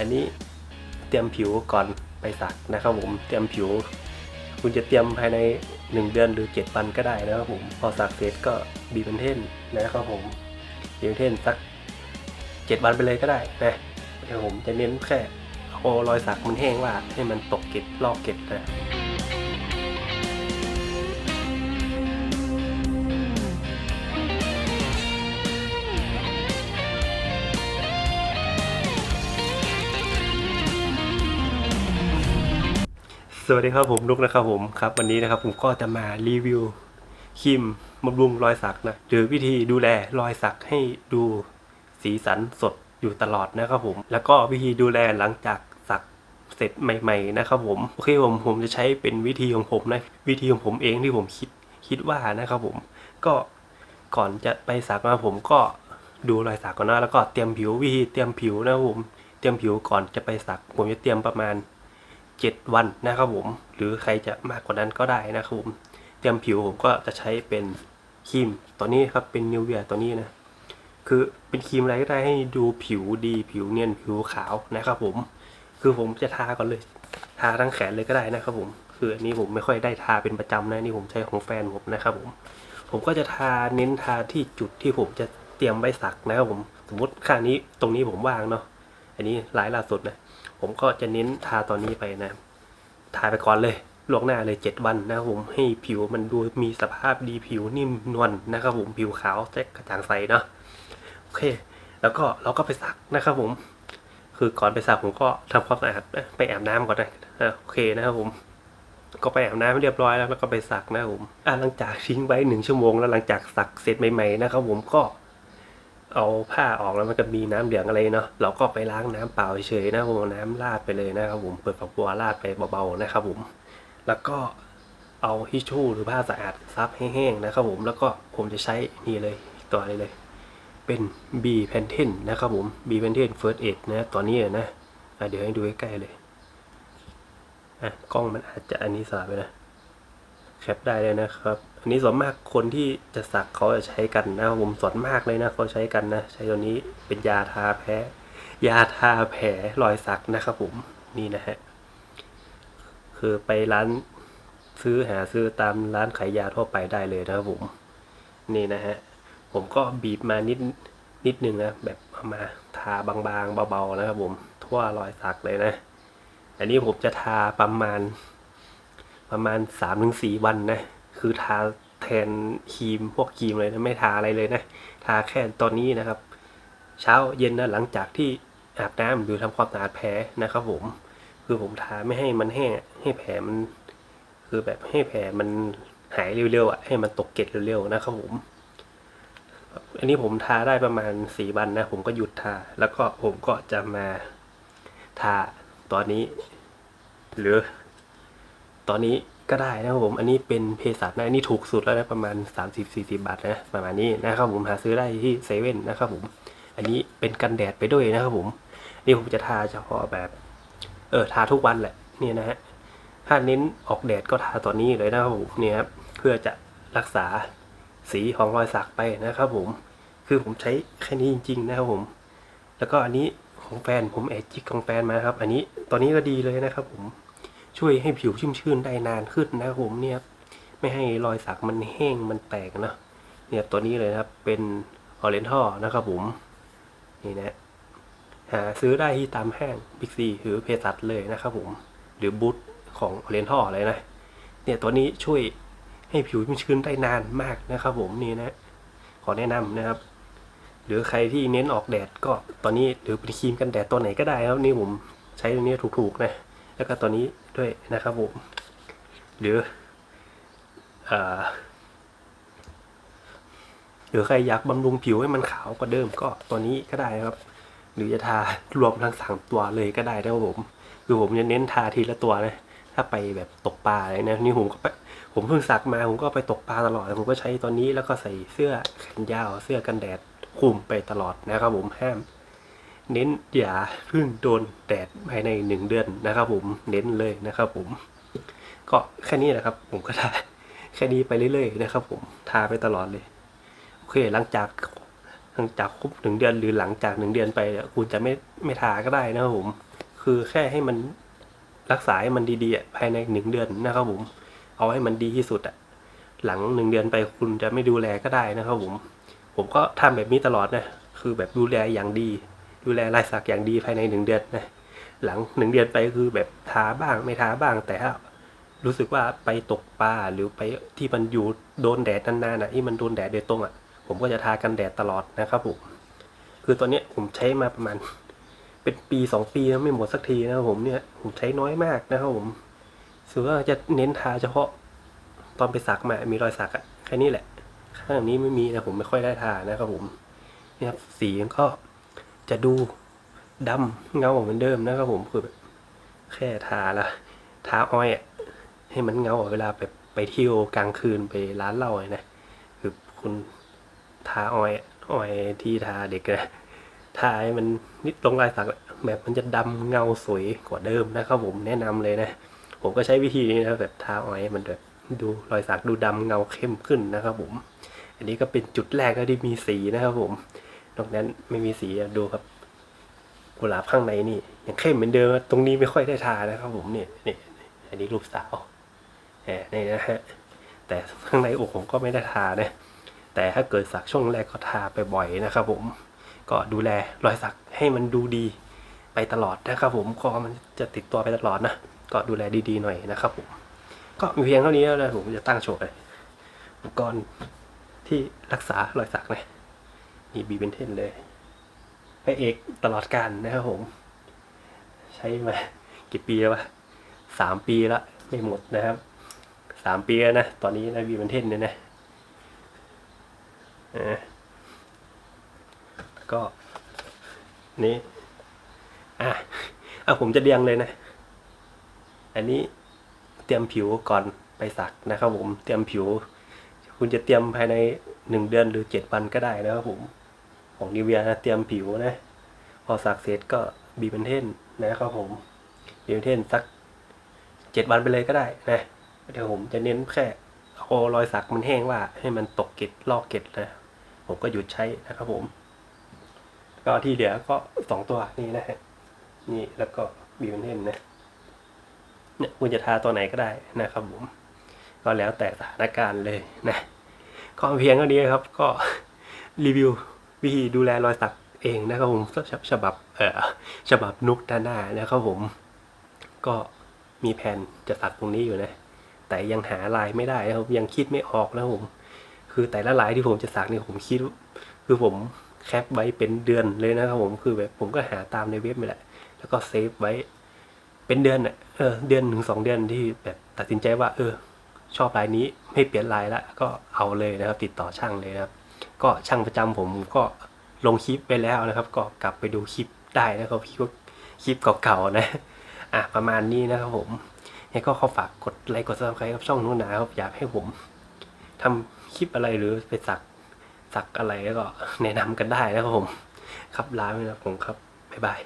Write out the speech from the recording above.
อันนี้เตรียมผิวก่อนไปสักนะครับผมเตรียมผิว คุณจะเตรียมภายใน 1 เดือนหรือ 7 วันก็ได้นะครับผมพอสักเสร็จก็บีบเป็นเท่นนะครับผมบีบเป็นเท่นสัก 7 วันไปเลยก็ได้นะเดี๋ยวผมจะเน้นแค่เอารอยสักมันแห้งว่าให้มันตกเก็ดลอกเก็ดนะ สวัสดีครับผมนุกนะครับผมครับ วันนี้นะครับผมก็จะมารีวิวครีมบำรุงรอยสักนะหรือวิธีดูแลรอยสักให้ดูสีสันสดอยู่ตลอดนะครับผม แล้วก็วิธีดูแลหลังจากสักเสร็จใหม่ ๆ นะครับผมโอเคผมผมจะใช้เป็นวิธีของผมนะวิธีของผมเองที่ผมคิดคิดว่านะครับผม ก็ก่อนจะไปสักนะผมก็ดูรอยสักก่อนนะแล้วก็เตรียมผิววิธีเตรียมผิวนะครับผมเตรียมผิวก่อนจะไปสัก ผมจะเตรียมประมาณ 7 วันนะครับผม หรือใครจะมากกว่านั้นก็ได้นะครับผม เตรียมผิวผมก็จะใช้เป็นครีมตัวนี้ครับเป็นนิวเวียตัวนี้นะ คือเป็นครีมอะไรก็ได้ให้ดูผิวดีผิวเนียนผิวขาวนะครับผม คือผมจะทาก่อนเลย ทาทั้งแขนเลยก็ได้นะครับผม คืออันนี้ผมไม่ค่อยได้ทาเป็นประจำนะนี่ผมใช้ของแฟนผมนะครับผม ผมก็จะทาเน้นทาที่จุดที่ผมจะเตรียมไว้สักนะครับผม สมมติข้างนี้ตรงนี้ผมว่างเนาะ อันนี้ลายล่าสุดนะ ผมก็จะเน้นทาตอนนี้ไปนะ ทาไปก่อนเลยล่วงหน้าเลยเจ็ดวันนะครับผมให้ผิวมันดูมีสภาพดีผิวนิ่มนวลนะครับผมผิวขาวแจ๊กกระจ่างใสเนาะโอเค แล้วก็เราก็ไปสักนะครับผม คือก่อนไปสักผมก็ทำความสะอาดไปอาบน้ำก่อนนะโอเคนะครับผม ก็ไปอาบน้ำเรียบร้อยแล้วแล้วก็ไปสักนะครับผมหลังจากทิ้งไว้หนึ่งชั่วโมงแล้วหลังจากสักเสร็จใหม่ๆนะครับผมก็ เอาผ้าออกแล้วมันก็มีน้ำเหลืองอะไรเนาะเราก็ไปล้างน้ำเปล่าเฉยๆนะผมน้ำราดไปเลยนะครับผมเปิดฝักบัวราดไปเบาๆนะครับผมแล้วก็เอาทิชชู่หรือผ้าสะอาดซับแห้งๆนะครับผมแล้วก็ผมจะใช้นี่เลยตัวนี้เลย เป็น B p a n t e n นะครับผม B p a n t e n First Aid นะตัวนี้นะะเดี๋ยวให้ดูใกล้ๆเลยอะกล้องมันอาจจะอันนี้สลับไปนะแคปได้เลยนะครับ อันนี้ส่วนมากคนที่จะสักเขาจะใช้กันนะครับผมส่วนมากเลยนะเขาใช้กันนะใช้ตัวนี้เป็นยาทาแพ้ยาทาแผลรอยสักนะครับผมนี่นะฮะคือไปร้านซื้อหาซื้อตามร้านขายยาทั่วไปได้เลยนะครับผมนี่นะฮะผมก็บีบมานิดนิดนึงนะแบบเอามาทาบางๆเบาๆนะครับผมทั่วรอยสักเลยนะ อันนี้ผมจะทาประมาณประมาณสามถึงสี่วันนะ คือทาแทนครีมพวกครีมเลยนะไม่ทาอะไรเลยนะทาแค่ตอนนี้นะครับ เช้าเย็นนะหลังจากที่อาบน้ำหรือทำความสะอาดแผลนะครับ ผม คือผมทาไม่ให้มันแห้งให้แผลมัน คือแบบให้แผลมันหายเร็วๆอะให้มันตกเกล็ดเร็วๆนะครับผม อันนี้ผมทาได้ประมาณสี่วันนะผมก็หยุดทา แล้วก็ผมก็จะมาทาตอนนี้ หรือ ตอนนี้ ก็ได้นะครับผมอันนี้เป็นเภสัชนะอันนี้ถูกสุดแล้วนะประมาณ 30-40 บาทนะประมาณนี้นะครับผมหาซื้อได้ที่เซเว่นนะครับผมอันนี้เป็นกันแดดไปด้วยนะครับผมนี่ผมจะทาเฉพาะแบบเออทาทุกวันแหละเนี่ยนะฮะถ้าเน้นออกแดดก็ทาตอนนี้เลยนะครับผมเนี่ยครับเพื่อจะรักษาสีของรอยสักไปนะครับผมคือผมใช้แค่นี้จริง ๆ นะครับผม แล้วก็อันนี้ของแฟนผมแอบจิกของแฟนมาครับ อันนี้ตอนนี้ก็ดีเลยนะครับผม ช่วยให้ผิวชุ่มชื่นได้นานขึ้นนะครับผมเนี่ยไม่ให้รอยสักมันแห้งมันแตกนะเนี่ยตัวนี้เลยนะครับเป็นออเรนท่อนะครับผมนี่นะหาซื้อได้ที่ตามห้างบิ๊กซีหรือเพสัตเลยนะครับผมหรือบูธของออเรนท่อเลยนะเนี่ยตัวนี้ช่วยให้ผิวชุ่มชื้นได้นานมากนะครับผมนี่นะ ขอแนะนำนะครับ หรือใครที่เน้นออกแดดก็ตอนนี้หรือเป็นครีมกันแดดตัวไหนก็ได้ครับนี่ผมใช้ตัวนี้ถูกๆนะ แล้วก็ตัวนี้ด้วยนะครับผมหรืออ่อหรือใครอยากบำรุงผิวให้มันขาวกว่าเดิมก็ตัวนี้ก็ได้ครับ หรือจะทารวมทั้งสามตัวเลยก็ได้นะครับผมคือผมจะเน้นทาทีละตัวนะถ้าไปแบบตกปลาอะไรนะนี่ผมก็ไปผมเพิ่งสักมาผมก็ไปตกปลาตลอดผมก็ใช้ตัวนี้แล้วก็ใส่เสื้อแขนยาวเสื้อกันแดดคลุมไปตลอดนะครับผมห้าม เน้นอย่าพิ่งโดนแดดภายในหนึ่งเดือนนะครับผมเน้นเลยนะครับผม ก็แค่นี้นะครับ ผมก็ทาแค่นี้ไปเรื่อยๆนะครับ ผมทาไปตลอดเลยโอเคหลังจากหลังจากครบหนึ่งเดือนหรือหลังจากหนึ่งเดือนไปคุณจะไม่ไม่ทาก็ได้นะครับผม คือแค่ให้มันรักษาให้มันดีๆภายในหนึ่งเดือนนะครับผม เอาให้มันดีที่สุดอะหลังหนึ่งเดือนไปคุณจะไม่ดูแลก็ได้นะครับผม ผมก็ทำแบบนี้ตลอดนะ คือแบบดูแลอย่างดี ดูแลลายสักอย่างดีภายในหนึ่งเดือนนะหลังหนึ่งเดือนไปคือแบบทาบ้างไม่ทาบ้างแต่ถ้ารู้สึกว่าไปตกปลาหรือไปที่มันอยู่โดนแดดนานๆนะที่มันโดนแดดโดยตรงอะ่ะ ผมก็จะทากันแดดตลอดนะครับผมคือตอนเนี้ยผมใช้มาประมาณ เป็นปีสองปีแล้วไม่หมดสักทีนะครับผมเนี่ยผมใช้น้อยมากนะครับผมส่วนจะเน้นทาเฉพาะตอนไปสักมา มีรอยสักอะแค่นี้แหละ ข้างนี้ไม่มีนะผมไม่ค่อยได้ทานะครับผมนี่ครับสีก็ จะดูดำเงาเหมือนเดิมนะครับผมคือแบบแค่ทาละทาอ้อยอะให้มันเงาเวลาแบบไปเที่ยวกลางคืนไปร้านเหล้าอะนะคือคุณทาอ้อยอ้อยที่ทาเด็กนะทาให้มันนิดลงลายสักแบบมันจะดำเงาสวยกว่าเดิมนะครับผมแนะนำเลยนะ ผมก็ใช้วิธีนี้นะแบบทาอ้อยมันแบบดูรอยสักดูดำเงาเข้มขึ้นนะครับผม อันนี้ก็เป็นจุดแรกที่มีสีนะครับผม นอกนั้นไม่มีสีดูครับกุหลาบข้างในนี่ยังเข้มเหมือนเดิมตรงนี้ไม่ค่อยได้ทานะครับผมเนี่ยนี่อันนี้รูปสาวแหมนี่นะฮะแต่ข้างในอกผมก็ไม่ได้ทานะแต่ถ้าเกิดสักช่วงแรกก็ทาไปบ่อยนะครับผมก็ดูแลรอยสักให้มันดูดีไปตลอดนะครับผมก็มันจะติดตัวไปตลอดนะก็ดูแลดีๆหน่อยนะครับผมก็มีเพียงเท่านี้แล้วนะผมจะตั้งโชว์เลยอุปกรณ์ที่รักษารอยสักนะ นี่บีเบนเทนเลยพระเอกตลอดการนะครับผม ใช้มากี่ปีแล้ววะสามปีละไม่หมดนะครับสามปีแล้วนะ ตอนนี้นะบีเบนเทนเนี่ยนะก็นี่อะอะผมจะเรียงเลยนะ อันนี้เตรียมผิวก่อนไปสักนะครับผม เตรียมผิว คุณจะเตรียมภายในหนึ่งเดือนหรือเจ็ดวันก็ได้นะครับผม ของนิเวียนะเตรียมผิวนะ พอสักเสร็จก็บีบเป็นเทนนะครับผมบีบเป็นเทนสักเจ็ดวันไปเลยก็ได้นะเดี๋ยวผมจะเน้นแค่เอารอยสักมันแห้งว่า ให้มันตกเกล็ดลอกเกล็ดนะผมก็หยุดใช้นะครับผม ก็ที่เหลือก็สองตัวนี้นะฮะนี่แล้วก็บีบเป็นเทนนะเนี่ยคุณจะทาตัวไหนก็ได้นะครับผม ก็แล้วแต่สถานการณ์เลยนะก็เพียงเท่านี้ครับ ก็รีวิว วิธีดูแลรอยสักเองนะครับผมฉฉบับเอ่อฉบับนุกด้านหน้านะครับผม ก็มีแผนจะสักตรงนี้อยู่นะ แต่ยังหาลายไม่ได้นะครับยังคิดไม่ออกนะครับผม คือแต่ละลายที่ผมจะสักนี่ผมคิด คือผมแคปไว้เป็นเดือนเลยนะครับผมคือแบบผมก็หาตามในเว็บนี่แหละ แล้วก็เซฟไว้เป็นเดือนอะเออเดือนถึงสองเดือนที่แบบตัดสินใจว่า เออ ชอบลายนี้ไม่เปลี่ยนลายละก็เอาเลยนะครับ ติดต่อช่างเลยนะครับ ก็ช่างประจำผมก็ลงคลิปไปแล้วนะครับ ก็กลับไปดูคลิปได้นะครับคลิปคลิปเก่าๆนะอะประมาณนี้นะครับผมยังก็ขอฝากกดไลค์กดซับสไครต์กับช่องนู้นนะครับอยากให้ผมทำคลิปอะไรหรือไปสักสักอะไรก็แนะนำกันได้นะครับผม ครับลาไปนะผมครับบ๊ายบาย